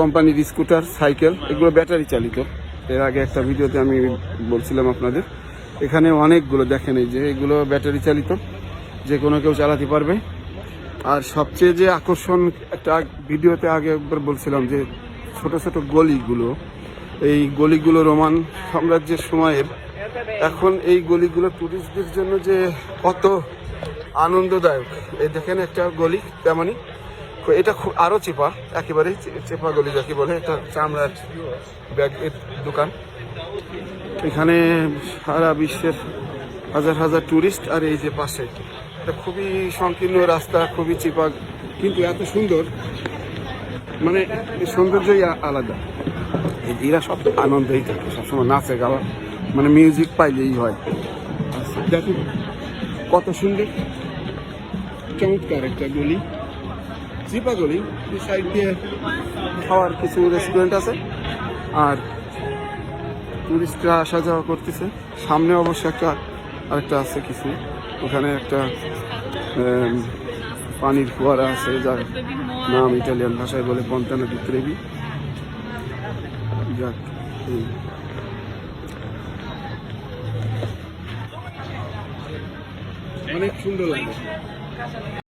কোম্পানির scooter, cycle, এগুলো battery চালিত। এর আগে একটা ভিডিওতে আমি বলছিলাম আপনাদের। এখানে অনেকগুলো দেখেন এই যে, এগুলো ব্যাটারি চালিত। যে কোনো কেউ চালাতে পারবে। আর সবচেয়ে যে আকর্ষণ একটা ভিডিওতে আগে একবার বলছিলাম যে, ছোট ছোট গলিগুলো, এই গলিগুলো রোমান সাম্রাজ্যের সময়ের। এখন এই গলিগুলো টুরিস্টদের জন্য যে কত আনন্দদায়ক। এই দেখেন একটা গলি, তেমনই এটা আরও চেপা একেবারে চেপা গলি যাকে বলে, এটা চামড়ার ব্যাগের দোকান। এখানে সারা বিশ্বের হাজার হাজার টুরিস্ট আর এই যে পাশে, এটা খুবই সংকীর্ণ রাস্তা, খুবই চেপা কিন্তু এত সুন্দর মানে সৌন্দর্যই আলাদা। এরা সব আনন্দেই থাকে, সবসময় নাচে, গাওয়া মানে মিউজিক পাইলেই হয়। দেখুন কত সুন্দর, চমৎকার একটা গলি। চিপা গলি সাইড দিয়ে খাওয়ার কিছু রেস্টুরেন্ট আছে। আর টুরিস্টরা আসা যাওয়া করতেছে। সামনে অবশ্য একটা, আরেকটা আছে কিছু। ওখানে একটা পানির ফোয়ারা আছে, যার নাম ইটালিয়ান ভাষায় বলে পন্তানা দি ত্রেভি যাক। অনেক সুন্দর লাগে।